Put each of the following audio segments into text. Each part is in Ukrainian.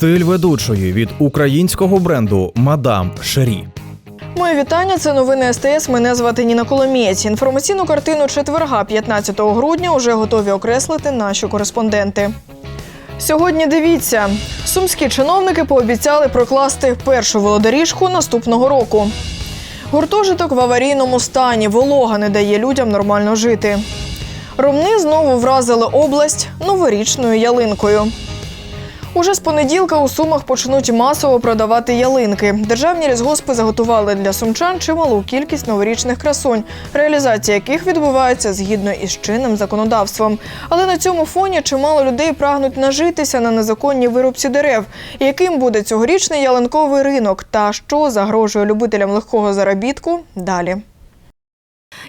Стиль ведучої від українського бренду Мадам Шері. Моє вітання. Це новини СТС. Мене звати Ніна Коломієць. Інформаційну картину четверга, 15 грудня, уже готові окреслити наші кореспонденти. Сьогодні дивіться, сумські чиновники пообіцяли прокласти першу велодоріжку наступного року. Гуртожиток в аварійному стані. Волога не дає людям нормально жити. Ромни знову вразили область новорічною ялинкою. Уже з понеділка у Сумах почнуть масово продавати ялинки. Державні лісгоспи заготували для сумчан чималу кількість новорічних красунь, реалізація яких відбувається згідно із чинним законодавством. Але на цьому фоні чимало людей прагнуть нажитися на незаконній вирубці дерев. Яким буде цьогорічний ялинковий ринок та що загрожує любителям легкого заробітку? Далі.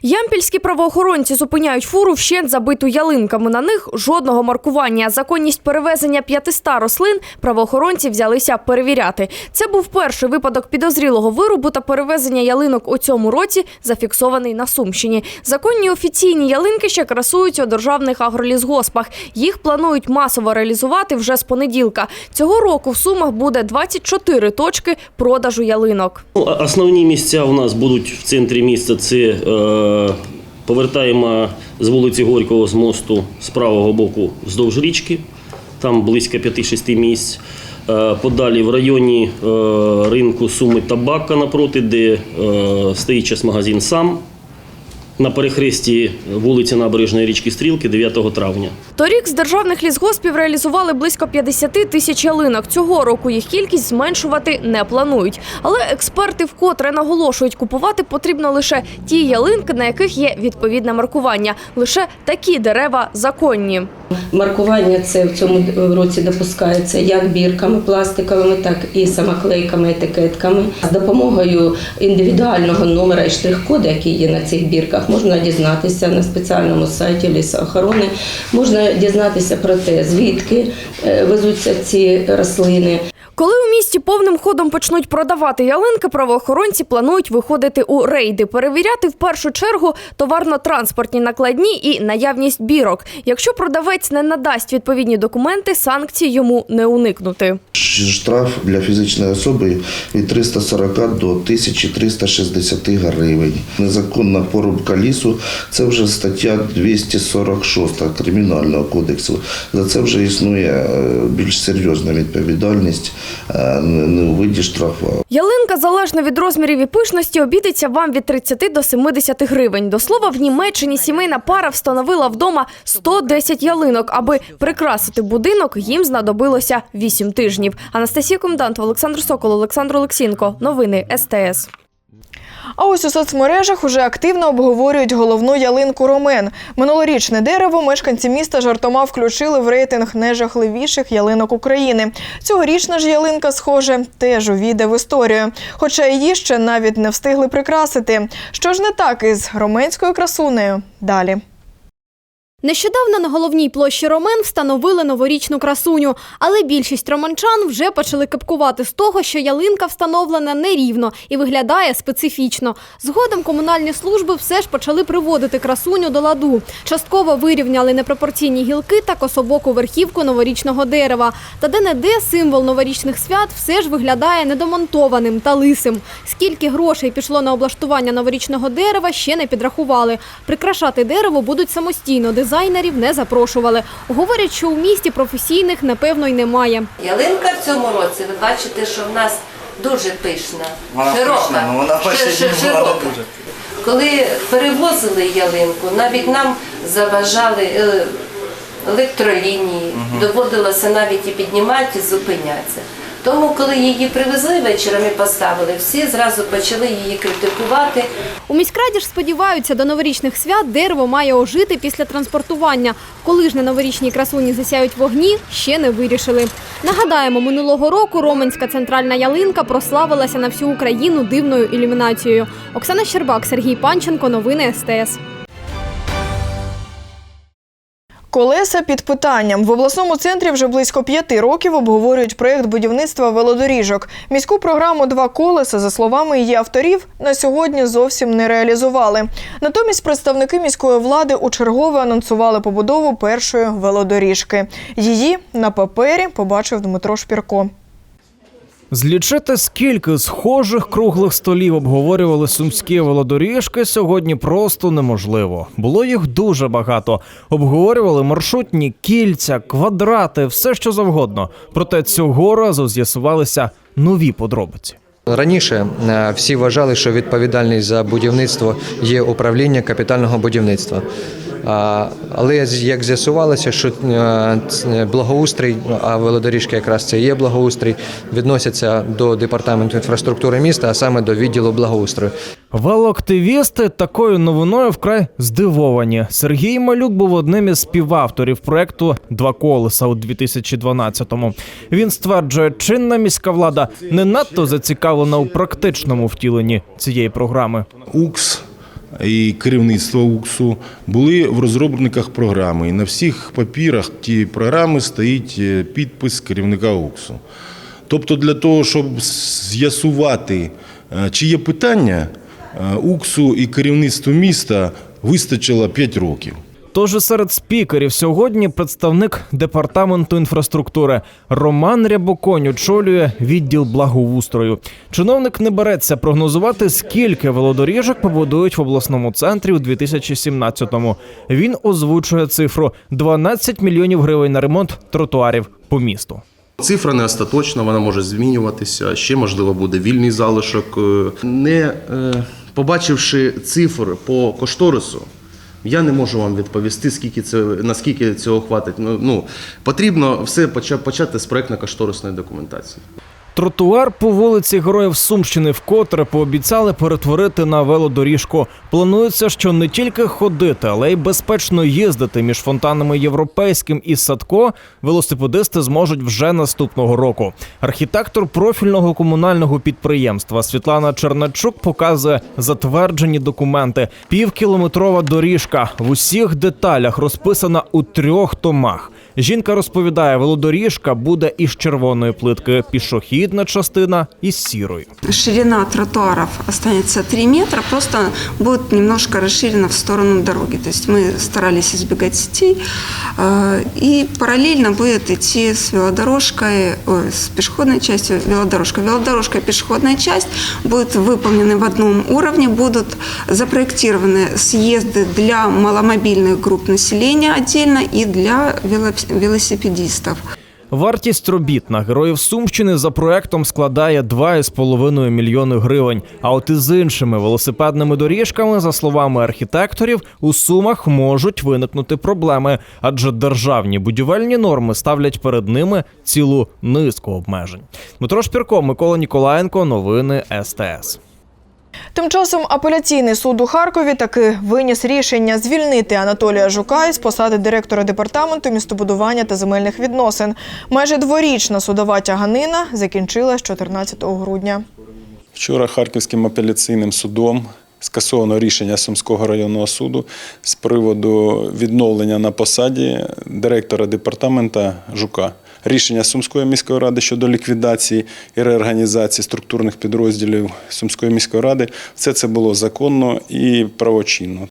Ямпільські правоохоронці зупиняють фуру вщент забиту ялинками. На них жодного маркування. Законність перевезення 500 рослин правоохоронці взялися перевіряти. Це був перший випадок підозрілого вирубу та перевезення ялинок у цьому році, зафіксований на Сумщині. Законні офіційні ялинки ще красуються у державних агролісгоспах. Їх планують масово реалізувати вже з понеділка. Цього року в Сумах буде 24 точки продажу ялинок. Ну, Основні місця у нас будуть в центрі міста. Це е, повертаємо з вулиці Горького з мосту з правого боку вздовж річки. Там близько 5-6 місць. Е, Подалі в районі е, ринку Суми Табака напроти, де е, стоїть час магазин сам. На перехресті вулиці Набережної річки Стрілки 9 травня. Торік з державних лісгоспів реалізували близько 50 тисяч ялинок. Цього року їх кількість зменшувати не планують. Але експерти вкотре наголошують, купувати потрібно лише ті ялинки, на яких є відповідне маркування. Лише такі дерева законні. Маркування це в цьому році допускається як бірками пластиковими, так і самоклейками, етикетками. З допомогою індивідуального номера і штрих-коду, який є на цих бірках, можна дізнатися на спеціальному сайті лісоохорони. Можна дізнатися про те, звідки е, везуться ці рослини, Коли у місті повним ходом почнуть продавати ялинки, правоохоронці планують виходити у рейди, перевіряти в першу чергу товарно-транспортні накладні і наявність бірок. Якщо продавець не надасть відповідні документи, санкцій йому не уникнути. Штраф для фізичної особи від 340 до 1360 гривень. Незаконна порубка лісу це вже стаття 246 Кримінального кодексу. За це вже існує е, більш серйозна відповідальність не у виді штрафа. Ялинка залежно від розмірів і пишності обідеться вам від 30 до 70 гривень. До слова, в Німеччині сімейна пара встановила вдома 110 ялинок. Аби прикрасити будинок, їм знадобилося 8 тижнів. Анастасія Комдант, Олександр Сокол, Олександр Олексінко. Новини СТС. А ось у соцмережах уже активно обговорюють головну ялинку Ромен. Минулорічне дерево мешканці міста жартома включили в рейтинг найжахливіших ялинок України. Цьогорічна ж ялинка, схоже, теж увійде в історію. Хоча її ще навіть не встигли прикрасити. Що ж не так із роменською красунею? Далі. Нещодавно на головній площі Ромен встановили новорічну красуню, але більшість романчан вже почали кипкувати з того, що ялинка встановлена нерівно і виглядає специфічно. Згодом комунальні служби все ж почали приводити красуню до ладу. Частково вирівняли непропорційні гілки та кособоку верхівку новорічного дерева. Та де-не-де символ новорічних свят все ж виглядає недомонтованим та лисим. Скільки грошей пішло на облаштування новорічного дерева, ще не підрахували. Прикрашати дерево будуть самостійно, дизайнерів не запрошували. Говорять, що у місті професійних напевно й немає. Ялинка в цьому році, ви бачите, що в нас дуже пишна, Вона широка. пишна, ну, вона дні була не широка. дуже. Коли перевозили ялинку, навіть нам заважали е, електролінії, доводилося навіть і піднімати, і зупинятися. Тому, коли її привезли вечором і поставили, всі зразу почали її критикувати. У міськраді ж сподіваються, до новорічних свят дерево має ожити після транспортування. Коли ж на новорічній красуні засяють вогні, ще не вирішили. Нагадаємо, минулого року Роменська центральна ялинка прославилася на всю Україну дивною ілюмінацією. Оксана Щербак, Сергій Панченко, новини СТС. Колеса під питанням в обласному центрі вже близько п'яти років обговорюють проєкт будівництва велодоріжок. Міську програму Два колеса, за словами її авторів, на сьогодні зовсім не реалізували. Натомість представники міської влади у чергове анонсували побудову першої велодоріжки. Її на папері побачив Дмитро Шпірко. Злічити, скільки схожих круглих столів обговорювали сумські велодоріжки, сьогодні просто неможливо. Було їх дуже багато. Обговорювали маршрутні кільця, квадрати, все що завгодно. Проте цього разу з'ясувалися нові подробиці. Раніше е, всі вважали, що відповідальність за будівництво є управління капітального будівництва. Але як з'ясувалося, що е, благоустрій, а велодоріжки якраз це є благоустрій, відносяться до департаменту інфраструктури міста, а саме до відділу благоустрою. Велоактивісти такою новиною вкрай здивовані. Сергій Малюк був одним із співавторів проекту Два колеса у 2012-му. Він стверджує, чинна міська влада не надто зацікавлена у практичному втіленні цієї програми. УКС і керівництво УКСу були в розробниках програми. І на всіх папірах ті програми стоїть е, підпис керівника УКСу. Тобто, для того, щоб з'ясувати, е, чи є питання, е, УКСу і керівництву міста вистачило 5 років. Тож серед спікерів сьогодні представник департаменту інфраструктури Роман Рябоконь очолює відділ благоустрою. Чиновник не береться прогнозувати, скільки велодоріжок побудують в обласному центрі у 2017-му. Він озвучує цифру 12 мільйонів гривень на ремонт тротуарів по місту. Цифра не остаточна, вона може змінюватися. Ще можливо буде вільний залишок. Е, Не е, побачивши цифр по кошторису, я не можу вам відповісти, скільки це наскільки цього хватить. Ну, ну потрібно все поча- почати з проектно-кошторисної документації. Тротуар по вулиці Героїв Сумщини вкотре пообіцяли перетворити на велодоріжку. Планується, що не тільки ходити, але й безпечно їздити між фонтанами європейським і садко. Велосипедисти зможуть вже наступного року. Архітектор профільного комунального підприємства Світлана Черначук показує затверджені документи. Півкілометрова доріжка в усіх деталях розписана у трьох томах. Жінка розповідає, велодоріжка буде із червоної плитки, пішохідна частина із сірої. Ширина тротуаров останется 3 метра, просто будет немножко расширена в сторону дороги. То есть мы старались избегать сетей. э, И параллельно будет идти с велодорожкой, ой, с пешеходной частью велодорожка. Велодорожка и пешеходная часть будут выполнены в одном уровне, будут запроектированы съезды для маломобильных групп населения отдельно и для вело- велосипедистов. Вартість робіт на героїв Сумщини за проектом складає 2,5 мільйони гривень. А от із іншими велосипедними доріжками, за словами архітекторів, у сумах можуть виникнути проблеми, адже державні будівельні норми ставлять перед ними цілу низку обмежень. Дмитро Шпірко, Микола Ніколаєнко, новини СТС. Тим часом апеляційний суд у Харкові таки виніс рішення звільнити Анатолія Жука із посади директора департаменту містобудування та земельних відносин. Майже дворічна судова тяганина закінчилась 14 грудня. Вчора Харківським апеляційним судом скасовано рішення Сумського районного суду з приводу відновлення на посаді директора департамента Жука. Рішення Сумської міської ради щодо ліквідації і реорганізації структурних підрозділів Сумської міської ради все це було законно і правочинно.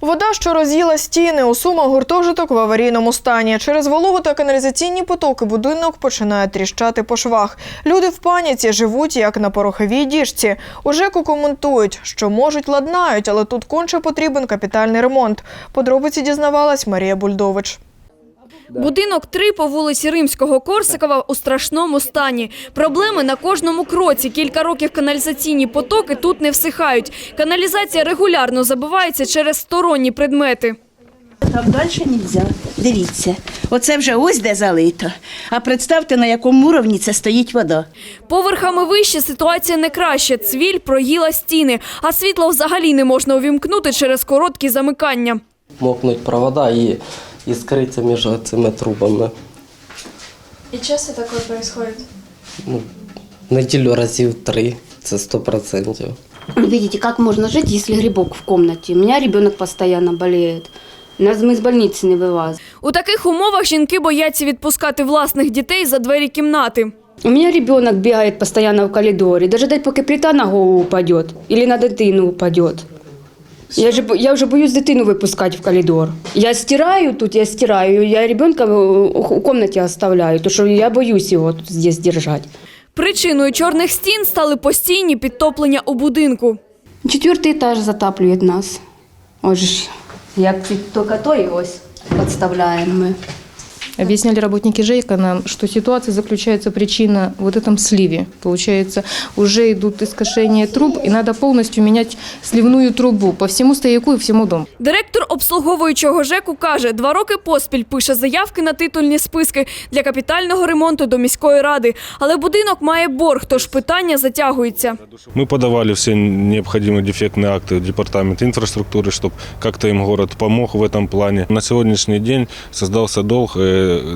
Вода, що роз'їла стіни, у Сумах гуртожиток в аварійному стані. Через вологу та каналізаційні потоки будинок починає тріщати по швах. Люди в паніці живуть як на пороховій діжці. У ЖЕКу коментують, що можуть ладнають, але тут конче потрібен капітальний ремонт. Подробиці дізнавалась Марія Бульдович. Будинок 3 по вулиці Римського Корсакова у страшному стані. Проблеми на кожному кроці. Кілька років каналізаційні потоки тут не всихають. Каналізація регулярно забивається через сторонні предмети. Так далі не можна. Дивіться, оце вже ось де залито. А представте, на якому уровні це стоїть вода. Поверхами вище ситуація не краща. Цвіль проїла стіни, а світло взагалі не можна увімкнути через короткі замикання. мокнуть провода и искриться между этими трубами. І часто таке відбувається? Ну, неділю разів три, це сто процентів. Видите, как можно жить, если грибок в комнате? У меня ребенок постоянно болеет. Нас мы из больницы не вывозим. У таких умовах жінки бояться відпускати власних дітей за двері кімнати. У меня ребенок бегает постоянно в коридоре. Даже дать, пока плита на голову упадет или на дитину упадет. Я, же, бо- я вже боюсь дитину випускати в коридор. Я стираю тут, я стираю, я ребенка у кімнаті оставляю, тому що я боюсь його тут здесь держати. Причиною чорних стін стали постійні підтоплення у будинку. Четвертий етаж затаплює нас. Ось ж, як тільки той ось підставляємо ми. Объясняли работники ЖЭКа нам, что ситуация заключается причина в вот этом сливе. Получается, уже идут искошения труб, и надо полностью менять сливную трубу по всему стояку и всему дому. Директор обслуговуючого ЖЕКу каже, два роки поспіль пише заявки на титульні списки для капітального ремонту до міської ради. Але будинок має борг, тож питання затягується. Мы подавали все необходимые дефектные акты в департамент инфраструктуры, чтобы как-то им город помог в этом плане. На сегодняшний день создался долг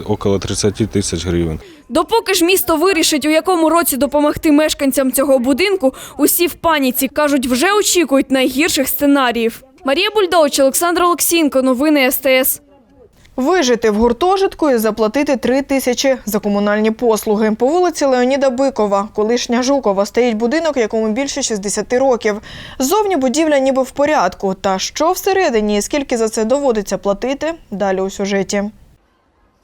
около 30 тысяч гривен. Допоки ж місто вирішить, у якому році допомогти мешканцям цього будинку, усі в паніці кажуть, вже очікують найгірших сценаріїв. Марія Бульдович, Олександр Олексієнко, новини СТС. Вижити в гуртожитку і заплатити три тисячі за комунальні послуги. По вулиці Леоніда Бикова, колишня Жукова, стоїть будинок, якому більше 60 років. Ззовні будівля ніби в порядку. Та що всередині і скільки за це доводиться платити, далі у сюжеті.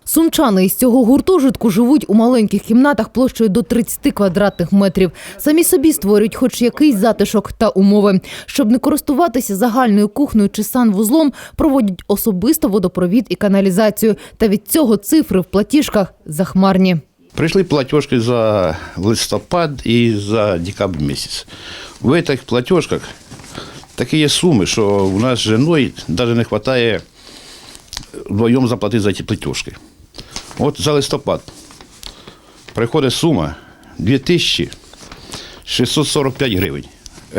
Сумчани із цього гуртожитку живуть у маленьких кімнатах площею до 30 квадратних метрів. Самі собі створюють хоч якийсь затишок та умови. Щоб не користуватися загальною кухнею чи санвузлом, проводять особисто водопровід і каналізацію. Та від цього цифри в платіжках захмарні. Прийшли платіжки за листопад і за декабрь місяць. В этих платіжках такі є суми, що у нас з жіною навіть не вистачає вдвоєм заплатити за ці платіжки. От за листопад приходить сума 2645 гривень.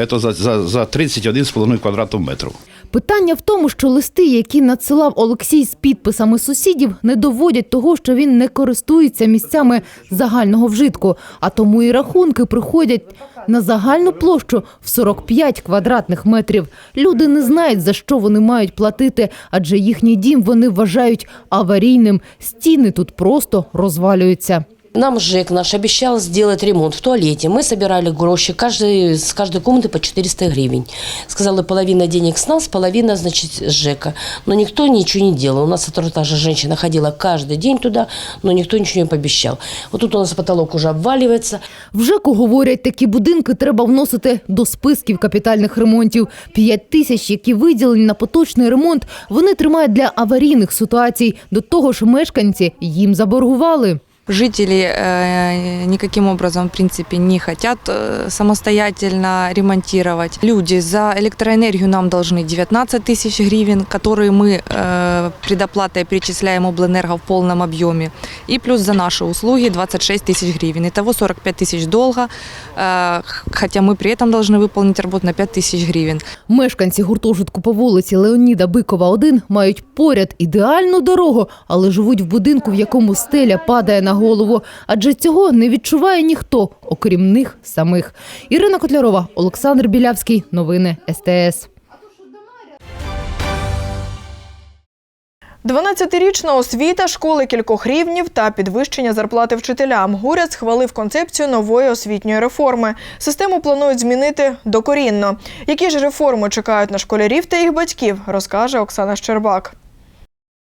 Це за, за, за 31,5 квадратів метрів. Питання в тому, що листи, які надсилав Олексій з підписами сусідів, не доводять того, що він не користується місцями загального вжитку, а тому і рахунки приходять на загальну площу в 45 квадратних метрів. Люди не знають, за що вони мають платити, адже їхній дім вони вважають аварійним. Стіни тут просто розвалюються. Нам ЖЭК наш обещал сделать ремонт в туалете. Мы собирали гроши каждый, с каждой комнаты по 400 гривен. Сказала, половина денег с нас, половина, значит, с ЖЭКа. Но никто ничего не делал. У нас со второго этажа женщина ходила каждый день туда, но никто ничего не пообещал. Вот тут у нас потолок уже обваливается. В ЖЕКу говорять, такі будинки треба вносити до списків капітальних ремонтів. П'ять тисяч, які виділені на поточний ремонт, вони тримають для аварійних ситуацій. До того ж, мешканці їм заборгували. Жители э, никаким образом, в принципе, не хотят э, самостоятельно ремонтировать. Люди за электроэнергию нам должны 19 тысяч гривен, которые мы э, предоплатой перечисляем облэнерго в полном объеме. И плюс за наши услуги 26 тысяч гривен. Итого 45 тысяч долга, э, хотя мы при этом должны выполнить работу на 5 тысяч гривен. Мешканці гуртожитку по вулиці Леоніда Бикова 1 мають поряд ідеальну дорогу, але живуть в будинку, в якому стеля падає на голову. Адже цього не відчуває ніхто, окрім них самих. Ірина Котлярова, Олександр Білявський. Новини СТС. 12-річна освіта, школи кількох рівнів та підвищення зарплати вчителям. Уряд схвалив концепцію нової освітньої реформи. Систему планують змінити докорінно. Які ж реформи чекають на школярів та їх батьків, розкаже Оксана Щербак.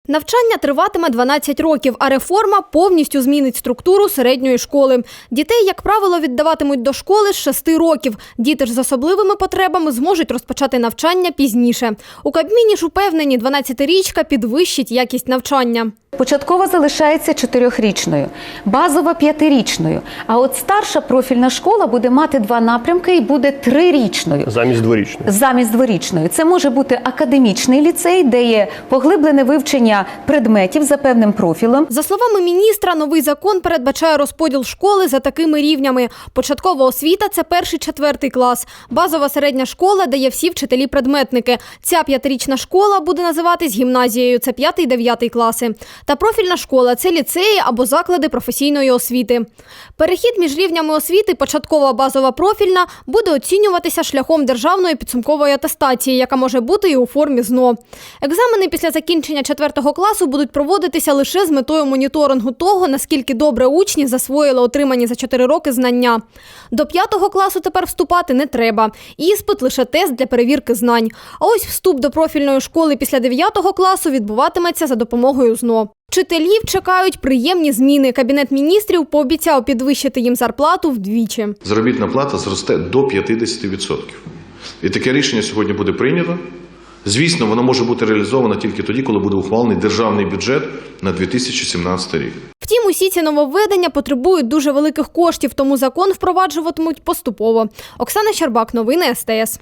Навчання триватиме 12 років, а реформа повністю змінить структуру середньої школи. Дітей, як правило, віддаватимуть до школи з 6 років. Діти ж з особливими потребами зможуть розпочати навчання пізніше. У Кабміні ж упевнені, 12-річка підвищить якість навчання. Початкова залишається чотирьохрічною, базова п'ятирічною. А от старша профільна школа буде мати два напрямки і буде трирічною. Замість дворічної. Замість дворічної. Це може бути академічний ліцей, де є поглиблене вивчення предметів за певним профілем. За словами міністра, новий закон передбачає розподіл школи за такими рівнями. Початкова освіта це перший четвертий клас. Базова середня школа дає всі вчителі-предметники. Ця п'ятирічна школа буде називатись гімназією. Це п'ятий дев'ятий класи. Та профільна школа це ліцеї або заклади професійної освіти. Перехід між рівнями освіти, початкова базова профільна, буде оцінюватися шляхом державної підсумкової атестації, яка може бути і у формі ЗНО. Екзамени після закінчення 4 класу будуть проводитися лише з метою моніторингу того, наскільки добре учні засвоїли отримані за 4 роки знання. До 5 класу тепер вступати не треба. Іспит лише тест для перевірки знань. А ось вступ до профільної школи після 9 класу відбуватиметься за допомогою ЗНО. Вчителів чекають приємні зміни. Кабінет міністрів пообіцяв підвищити їм зарплату вдвічі. заробітна плата зросте до 50%. І таке рішення сьогодні буде прийнято. Звісно, воно може бути реалізовано тільки тоді, коли буде ухвалений державний бюджет на 2017 рік. Втім, усі ці нововведення потребують дуже великих коштів, тому закон впроваджуватимуть поступово. Оксана Щербак, новини СТС.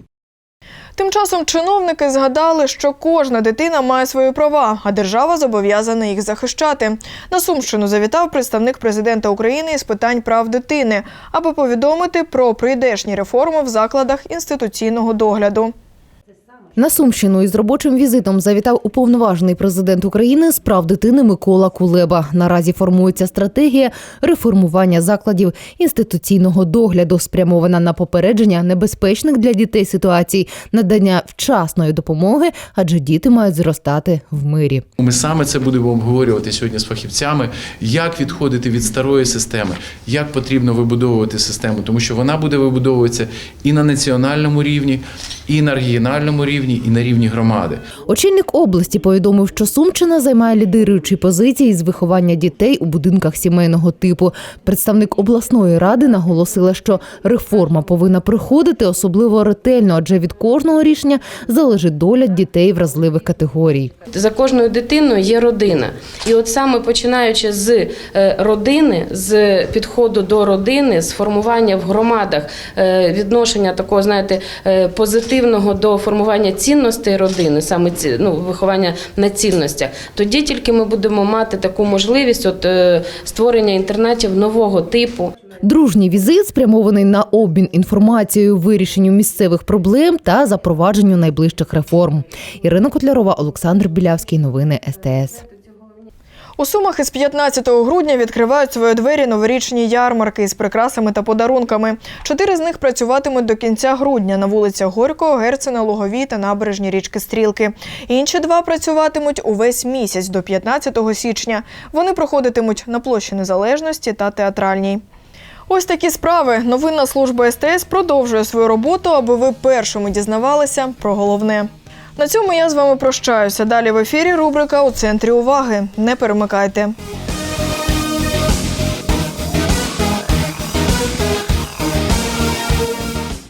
Тим часом чиновники згадали, що кожна дитина має свої права, а держава зобов'язана їх захищати. На Сумщину завітав представник президента України із питань прав дитини, аби повідомити про прийдешні реформи в закладах інституційного догляду. На Сумщину із робочим візитом завітав уповноважений президент України з прав дитини Микола Кулеба. Наразі формується стратегія реформування закладів інституційного догляду, спрямована на попередження небезпечних для дітей ситуацій, надання вчасної допомоги, адже діти мають зростати в мирі. Ми саме це будемо обговорювати сьогодні з фахівцями, як відходити від старої системи, як потрібно вибудовувати систему, тому що вона буде вибудовуватися і на національному рівні, і на регіональному рівні, і на рівні громади. Очільник області повідомив, що Сумщина займає лідируючі позиції з виховання дітей у будинках сімейного типу. Представник обласної ради наголосила, що реформа повинна приходити особливо ретельно, адже від кожного рішення залежить доля дітей вразливих категорій. За кожною дитиною є родина. І от саме починаючи з е, родини, з підходу до родини, з формування в громадах е, відношення такого, знаєте, е, позитивного до формування цінностей родини, саме ці, ну, виховання на цінностях, тоді тільки ми будемо мати таку можливість от, е, створення інтернатів нового типу. Дружній візит спрямований на обмін інформацією, вирішенню місцевих проблем та запровадженню найближчих реформ. Ірина Котлярова, Олександр Білявський. Новини СТС. У Сумах із 15 грудня відкривають свої двері новорічні ярмарки із прикрасами та подарунками. Чотири з них працюватимуть до кінця грудня на вулицях Горького, Герцена, Луговій та набережні річки Стрілки. Інші два працюватимуть увесь місяць до 15 січня. Вони проходитимуть на площі Незалежності та театральній. Ось такі справи. Новинна служба СТС продовжує свою роботу, аби ви першими дізнавалися про головне. На цьому я з вами прощаюся. Далі в ефірі рубрика у центрі уваги. Не перемикайте.